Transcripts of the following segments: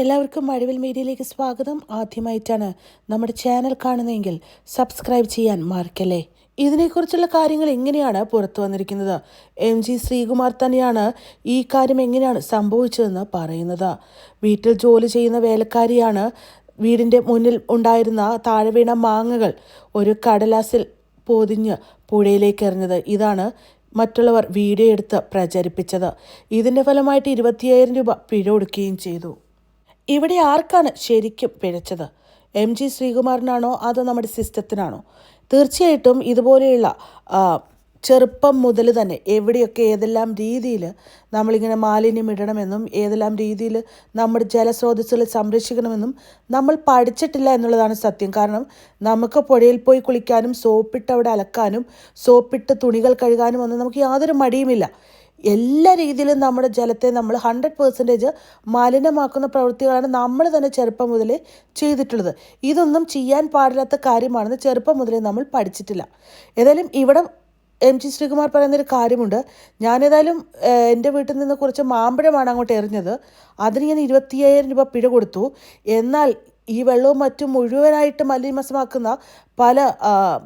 എല്ലാവർക്കും മഴവിൽ മീഡിയയിലേക്ക് സ്വാഗതം. ആദ്യമായിട്ടാണ് നമ്മുടെ ചാനൽ കാണുന്നതെങ്കിൽ സബ്സ്ക്രൈബ് ചെയ്യാൻ മറക്കല്ലേ? ഇതിനെക്കുറിച്ചുള്ള കാര്യങ്ങൾ എങ്ങനെയാണ് പുറത്തു വന്നിരിക്കുന്നത്? എം ജി ശ്രീകുമാർ തന്നെയാണ് ഈ കാര്യം എങ്ങനെയാണ് സംഭവിച്ചതെന്ന് പറയുന്നത്. വീട്ടിൽ ജോലി ചെയ്യുന്ന വേലക്കാരിയാണ് വീടിന്റെ മുന്നിൽ ഉണ്ടായിരുന്ന താഴെ വീണ മാങ്ങകൾ ഒരു കടലാസിൽ പൊതിഞ്ഞ് പുഴയിലേക്ക് എറിഞ്ഞത്. ഇതാണ് മറ്റുള്ളവർ വീഡിയോ എടുത്ത് പ്രചരിപ്പിച്ചത്. ഇതിന്റെ ഫലമായിട്ട് ഇരുപത്തിയായിരം രൂപ പിഴ കൊടുക്കുകയും ചെയ്തു. ഇവിടെ ആർക്കാണ് ശരിക്കും പിഴച്ചത്? എം ജി ശ്രീകുമാറിനാണോ അതോ നമ്മുടെ സിസ്റ്റത്തിനാണോ? തീർച്ചയായിട്ടും ഇതുപോലെയുള്ള ചെറുപ്പം മുതൽ തന്നെ എവിടെയൊക്കെ ഏതെല്ലാം രീതിയിൽ നമ്മളിങ്ങനെ മാലിന്യം ഇടണമെന്നും ഏതെല്ലാം രീതിയിൽ നമ്മുടെ ജലസ്രോതസ്സുകളെ സംരക്ഷിക്കണമെന്നും നമ്മൾ പഠിച്ചിട്ടില്ല എന്നുള്ളതാണ് സത്യം. കാരണം നമുക്ക് പുഴയിൽ പോയി കുളിക്കാനും സോപ്പിട്ട് അവിടെ അലക്കാനും സോപ്പിട്ട് തുണികൾ കഴുകാനും ഒന്നും നമുക്ക് യാതൊരു മടിയുമില്ല. എല്ലാ രീതിയിലും നമ്മുടെ ജലത്തെ നമ്മൾ ഹൺഡ്രഡ് പേഴ്സന്റേജ് മലിനമാക്കുന്ന പ്രവൃത്തികളാണ് നമ്മൾ തന്നെ ചെറുപ്പം മുതലേ ചെയ്തിട്ടുള്ളത്. ഇതൊന്നും ചെയ്യാൻ പാടില്ലാത്ത കാര്യമാണെന്ന് ചെറുപ്പം മുതലേ നമ്മൾ പഠിച്ചിട്ടില്ല. ഏതായാലും ഇവിടെ എം ജി ശ്രീകുമാർ പറയുന്നൊരു കാര്യമുണ്ട്. ഞാനേതായാലും എന്റെ വീട്ടിൽ നിന്ന് കുറച്ച് മാമ്പഴമാണ് അങ്ങോട്ട് എറിഞ്ഞത്. അതിന് ഞാൻ ഇരുപത്തിയ്യായിരം രൂപ പിഴ കൊടുത്തു. എന്നാൽ ഈ വെള്ളവും മറ്റും മുഴുവനായിട്ട് മലിനമസമാക്കുന്ന പല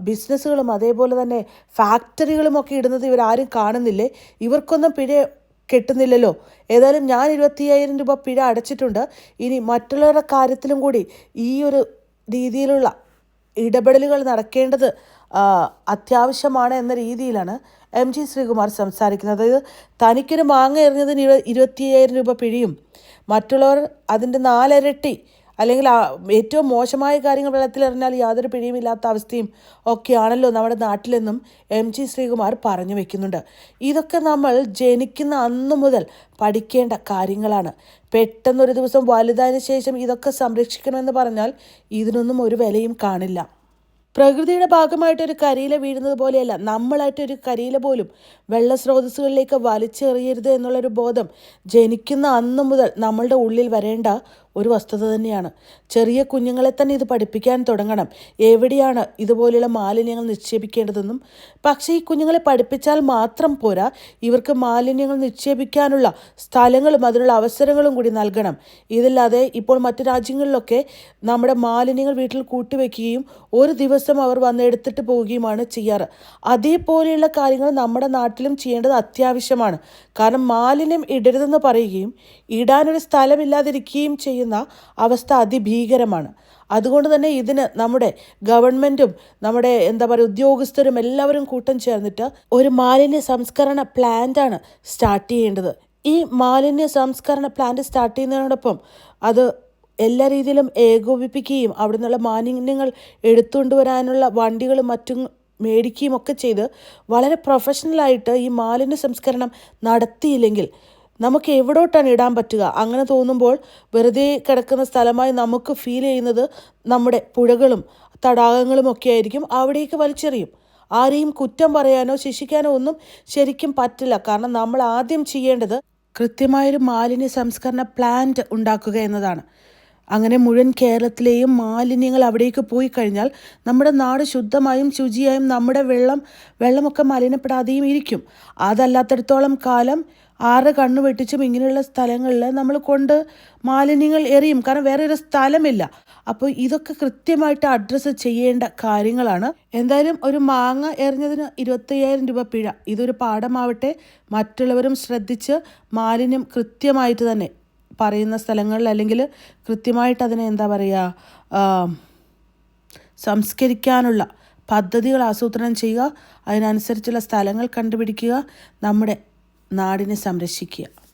ബിസിനസ്സുകളും അതേപോലെ തന്നെ ഫാക്ടറികളും ഒക്കെ ഇടുന്നത് ഇവരാരും കാണുന്നില്ലേ? ഇവർക്കൊന്നും പിഴ കെട്ടുന്നില്ലല്ലോ. ഏതായാലും ഞാൻ ഇരുപത്തിയ്യായിരം രൂപ പിഴ അടച്ചിട്ടുണ്ട്. ഇനി മറ്റുള്ളവരുടെ കാര്യത്തിലും കൂടി ഈ ഒരു രീതിയിലുള്ള ഇടപെടലുകൾ നടക്കേണ്ടത് അത്യാവശ്യമാണ് എന്ന രീതിയിലാണ് എം ജി ശ്രീകുമാർ സംസാരിക്കുന്നത്. അതായത് തനിക്കൊരു മാങ്ങ എറിഞ്ഞതിന് ഇരുപത്തി ഇരുപത്തിയ്യായിരം രൂപ പിഴയും. മറ്റുള്ളവർ അതിന്റെ നാലിരട്ടി അല്ലെങ്കിൽ ഏറ്റവും മോശമായ കാര്യങ്ങൾ വെള്ളത്തിലെറിഞ്ഞാൽ യാതൊരു പിഴയും ഇല്ലാത്ത അവസ്ഥയും ഒക്കെയാണല്ലോ നമ്മുടെ നാട്ടിലെന്നും എം ജി ശ്രീകുമാർ പറഞ്ഞു വെക്കുന്നുണ്ട്. ഇതൊക്കെ നമ്മൾ ജനിക്കുന്ന അന്നു മുതൽ പഠിക്കേണ്ട കാര്യങ്ങളാണ്. പെട്ടെന്നൊരു ദിവസം വലുതായതിനു ശേഷം ഇതൊക്കെ സംരക്ഷിക്കണമെന്ന് പറഞ്ഞാൽ ഇതിനൊന്നും ഒരു വിലയും കാണില്ല. പ്രകൃതിയുടെ ഭാഗമായിട്ട് ഒരു കരിയില വീഴുന്നത് പോലെയല്ല. നമ്മളായിട്ട് ഒരു കരിയില പോലും വെള്ള സ്രോതസ്സുകളിലേക്ക് വലിച്ചെറിയരുത് എന്നുള്ളൊരു ബോധം ജനിക്കുന്ന അന്നു മുതൽ നമ്മളുടെ ഉള്ളിൽ വരേണ്ട ഒരു വസ്തുത തന്നെയാണ്. ചെറിയ കുഞ്ഞുങ്ങളെ തന്നെ ഇത് പഠിപ്പിക്കാൻ തുടങ്ങണം. എവിടെയാണ് ഇതുപോലെയുള്ള മാലിന്യങ്ങൾ നിക്ഷേപിക്കേണ്ടതെന്നും പക്ഷേ ഈ കുഞ്ഞുങ്ങളെ പഠിപ്പിച്ചാൽ മാത്രം പോരാ ഇവർക്ക് മാലിന്യങ്ങൾ നിക്ഷേപിക്കാനുള്ള സ്ഥലങ്ങളും അതിനുള്ള അവസരങ്ങളും കൂടി നൽകണം. ഇതില്ലാതെ ഇപ്പോൾ മറ്റു രാജ്യങ്ങളിലൊക്കെ നമ്മുടെ മാലിന്യങ്ങൾ വീട്ടിൽ കൂട്ടിവെക്കുകയും ഒരു ദിവസം അവർ വന്ന് എടുത്തിട്ട് പോവുകയുമാണ് ചെയ്യാറ്. അതേപോലെയുള്ള കാര്യങ്ങൾ നമ്മുടെ നാട്ടിലും ചെയ്യേണ്ടത് അത്യാവശ്യമാണ്. കാരണം മാലിന്യം ഇടരുതെന്ന് പറയുകയും ഇടാനൊരു സ്ഥലമില്ലാതിരിക്കുകയും ചെയ്യുന്ന അവസ്ഥ അതിഭീകരമാണ്. അതുകൊണ്ട് തന്നെ ഇതിന് നമ്മുടെ ഗവൺമെന്റും നമ്മുടെ എന്താ പറയുക ഉദ്യോഗസ്ഥരും എല്ലാവരും കൂട്ടം ചേർന്നിട്ട് ഒരു മാലിന്യ സംസ്കരണ പ്ലാന്റാണ് സ്റ്റാർട്ട് ചെയ്യേണ്ടത്. ഈ മാലിന്യ സംസ്കരണ പ്ലാന്റ് സ്റ്റാർട്ട് ചെയ്യുന്നതിനോടൊപ്പം അത് എല്ലാ രീതിയിലും ഏകോപിപ്പിക്കുകയും അവിടെ നിന്നുള്ള മാലിന്യങ്ങൾ എടുത്തുകൊണ്ടുവരാനുള്ള വണ്ടികളും മറ്റും മേടിക്കുകയും ഒക്കെ ചെയ്ത് വളരെ പ്രൊഫഷണലായിട്ട് ഈ മാലിന്യ സംസ്കരണം നടത്തിയില്ലെങ്കിൽ നമുക്ക് എവിടോട്ടാണ് ഇടാൻ പറ്റുക? അങ്ങനെ തോന്നുമ്പോൾ വെറുതെ കിടക്കുന്ന സ്ഥലമായി നമുക്ക് ഫീൽ ചെയ്യുന്നത് നമ്മുടെ പുഴകളും തടാകങ്ങളും ഒക്കെ ആയിരിക്കും അവിടേക്ക് വലിച്ചെറിയും. ആരെയും കുറ്റം പറയാനോ ശിക്ഷിക്കാനോ ഒന്നും ശരിക്കും പറ്റില്ല. കാരണം നമ്മൾ ആദ്യം ചെയ്യേണ്ടത് കൃത്യമായൊരു മാലിന്യ സംസ്കരണ പ്ലാന്റ് ഉണ്ടാക്കുക എന്നതാണ്. അങ്ങനെ മുഴുവൻ കേരളത്തിലെയും മാലിന്യങ്ങൾ അവിടേക്ക് പോയി കഴിഞ്ഞാൽ നമ്മുടെ നാട് ശുദ്ധമായും ശുചിയായും നമ്മുടെ വെള്ളം വെള്ളമൊക്കെ മലിനപ്പെടാതെയും ഇരിക്കും. അതല്ലാത്തടത്തോളം കാലം ആറ് കണ്ണു വെട്ടിച്ചും ഇങ്ങനെയുള്ള സ്ഥലങ്ങളിൽ നമ്മൾ കൊണ്ട് മാലിന്യങ്ങൾ എറിയും. കാരണം വേറെ ഒരു സ്ഥലമില്ല. അപ്പോൾ ഇതൊക്കെ കൃത്യമായിട്ട് അഡ്രസ്സ് ചെയ്യേണ്ട കാര്യങ്ങളാണ്. എന്തായാലും ഒരു മാങ്ങ എറിഞ്ഞതിന് ഇരുപത്തയ്യായിരം രൂപ പിഴ. ഇതൊരു പാഠമാവട്ടെ. മറ്റുള്ളവരും ശ്രദ്ധിച്ച് മാലിന്യം കൃത്യമായിട്ട് തന്നെ പറയുന്ന സ്ഥലങ്ങളിൽ അല്ലെങ്കിൽ കൃത്യമായിട്ട് അതിനെ എന്താ പറയുക സംസ്കരിക്കാനുള്ള പദ്ധതികൾ ആസൂത്രണം ചെയ്യുക. അതിനനുസരിച്ചുള്ള സ്ഥലങ്ങൾ കണ്ടുപിടിക്കുക. നമ്മുടെ നാടിനെ സംരക്ഷിക്കുക.